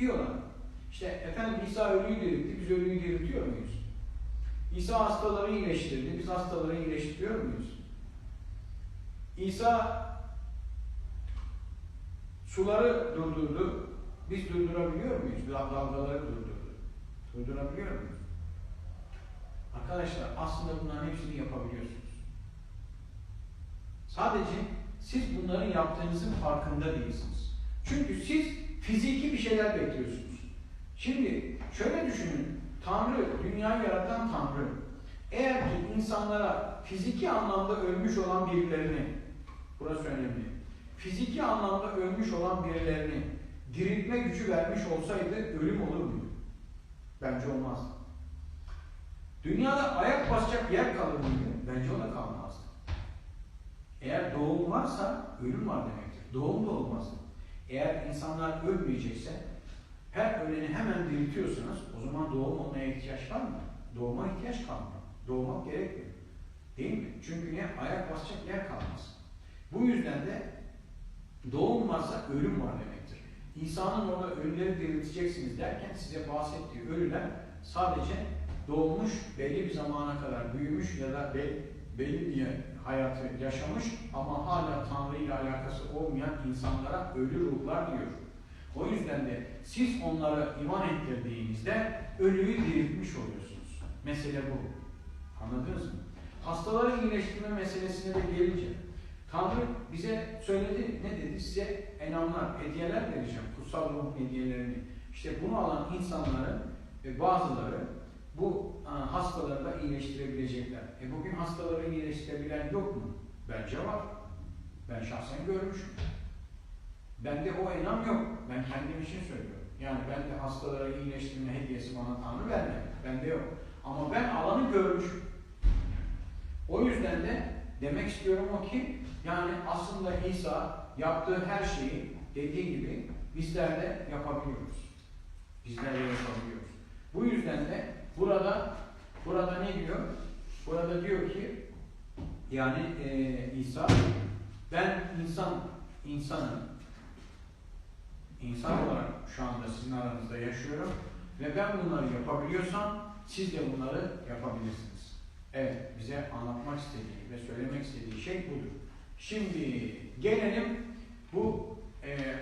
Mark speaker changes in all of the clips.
Speaker 1: Diyorlar. İşte efendim İsa ölüyü diriltti, biz ölüyü diriltiyor muyuz? İsa hastaları iyileştirdi, biz hastaları iyileştiriyor muyuz? İsa suları durdurdu, biz durdurabiliyor muyuz? Dalgaları durdurdu. Durdurabiliyor muyuz? Arkadaşlar aslında bunların hepsini yapabiliyorsunuz. Sadece siz bunların yaptığınızın farkında değilsiniz. Çünkü siz fiziki bir şeyler bekliyorsunuz. Şimdi şöyle düşünün. Tanrı, dünyayı yaratan Tanrı. Eğer ki insanlara fiziki anlamda ölmüş olan birilerini, burası önemli, fiziki anlamda ölmüş olan birilerini diriltme gücü vermiş olsaydı ölüm olur muydu? Bence olmazdı. Dünyada ayak basacak yer kalır mıydı? Bence o da kalmazdı. Eğer doğum varsa ölüm var demektir. Doğum da olmazdı. Eğer insanlar ölmeyecekse her öleni hemen diriltiyorsanız o zaman doğum olmaya ihtiyaç var mı? Doğuma ihtiyaç kalmıyor. Doğmak gerekmiyor. Değil mi? Çünkü ne? Ayak basacak yer kalmaz. Bu yüzden de doğum varsa ölüm var demektir. İsa'nın orada ölüleri dirilteceksiniz derken size bahsettiği ölüler sadece doğmuş, belli bir zamana kadar büyümüş ya da belli bir hayatı yaşamış ama hala Tanrı ile alakası olmayan insanlara ölü ruhlar diyor. O yüzden de siz onlara iman ettirdiğinizde ölüyü diriltmiş oluyorsunuz. Mesele bu. Anladınız mı? Hastaları iyileştirme meselesine de gelince Tanrı bize söyledi, ne dedi? Size enamlar, hediyeler vereceğim, kutsal ruh hediyelerini. İşte bunu alan insanların e, bazıları bu a, hastaları da iyileştirebilecekler. E bugün hastaları iyileştirebilen yok mu? Bence var. Ben şahsen görmüşüm. Bende o enam yok. Ben kendim için söylüyorum. Yani ben de hastalara iyileştirme hediyesi bana Tanrı vermedi. Bende yok. Ama ben alanı görmüşüm. O yüzden de demek istiyorum o ki yani aslında İsa yaptığı her şeyi dediği gibi bizler de yapabiliyoruz. Bizler de yapabiliyoruz. Bu yüzden de burada burada ne diyor? Burada diyor ki yani e, İsa ben insan insanım. İnsan olarak şu anda sizin aranızda yaşıyorum ve ben bunları yapabiliyorsam siz de bunları yapabilirsiniz. Evet, bize anlatmak istediği ve söylemek istediği şey budur. Şimdi gelelim bu e,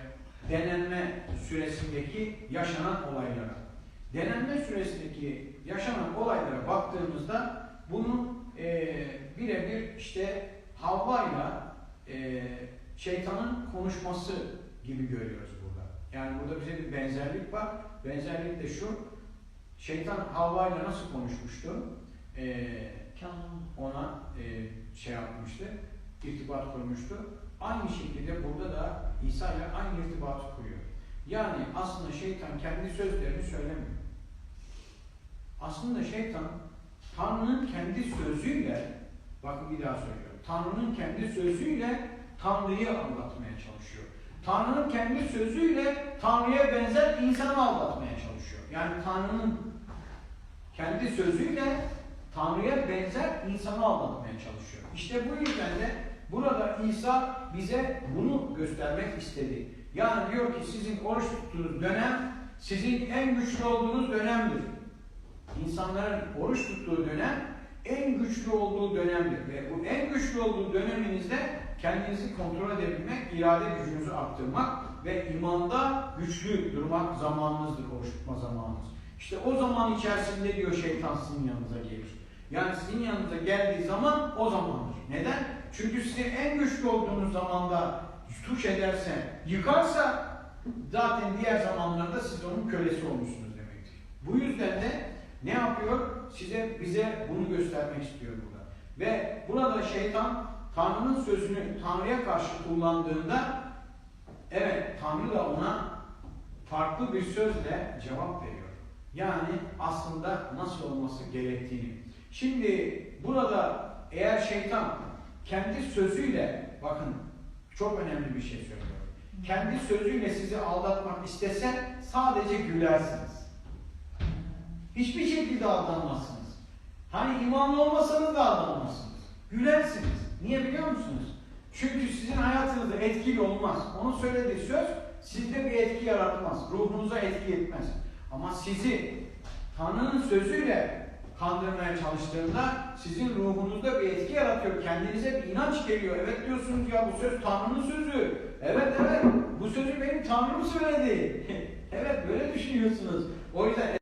Speaker 1: denenme süresindeki yaşanan olaylara. Denenme süresindeki yaşanan olaylara baktığımızda bunun e, birebir işte Havva'yla e, şeytanın konuşması gibi görüyoruz burada. Yani burada bize bir benzerlik var. Benzerlik de şu, şeytan Havva'yla nasıl konuşmuştu? E, ona e, şey yapmıştı, irtibat kurmuştu. Aynı şekilde burada da İsa ile aynı irtibatı kuruyor. Yani aslında şeytan kendi sözlerini söylemiyor. Aslında şeytan Tanrı'nın kendi sözüyle, bakın bir daha söylüyorum, Tanrı'nın kendi sözüyle Tanrı'yı anlatmaya çalışıyor. Tanrı'nın kendi sözüyle Tanrı'ya benzer insanı aldatmaya çalışıyor. Yani Tanrı'nın kendi sözüyle Tanrı'ya benzer insanı aldatmaya çalışıyor. İşte bu yüzden de burada İsa bize bunu göstermek istedi. Yani diyor ki sizin oruç tuttuğunuz dönem sizin en güçlü olduğunuz dönemdir. İnsanların oruç tuttuğu dönem en güçlü olduğu dönemdir. Ve bu en güçlü olduğu döneminizde kendinizi kontrol edebilmek, irade gücünüzü arttırmak ve imanda güçlü durmak zamanınızdır, oruç tutma zamanınız. İşte o zaman içerisinde diyor şeytan sizin yanınıza gelir. Yani sizin yanınıza geldiği zaman o zamandır. Neden? Çünkü sizi en güçlü olduğunuz zamanda tuş ederse, yıkarsa zaten diğer zamanlarda siz onun kölesi olmuşsunuz demektir. Bu yüzden de yapıyor? Size, bize bunu göstermek istiyor burada. Ve burada şeytan Tanrı'nın sözünü Tanrı'ya karşı kullandığında evet Tanrı da ona farklı bir sözle cevap veriyor. Yani aslında nasıl olması gerektiğini. Şimdi burada eğer şeytan kendi sözüyle bakın çok önemli bir şey söylüyor. Kendi sözüyle sizi aldatmak istese sadece gülersiniz. Hiçbir şekilde aldanmazsınız. Hani imanlı olmasanız da aldanmazsınız. Gülersiniz. Niye biliyor musunuz? Çünkü sizin hayatınızda etkili olmaz. Onun söylediği söz sizde bir etki yaratmaz. Ruhunuza etki etmez. Ama sizi Tanrı'nın sözüyle kandırmaya çalıştığında sizin ruhunuzda bir etki yaratıyor. Kendinize bir inanç geliyor. Evet diyorsunuz ya bu söz Tanrı'nın sözü. Evet evet bu sözü benim Tanrım söyledi. evet böyle düşünüyorsunuz. O yüzden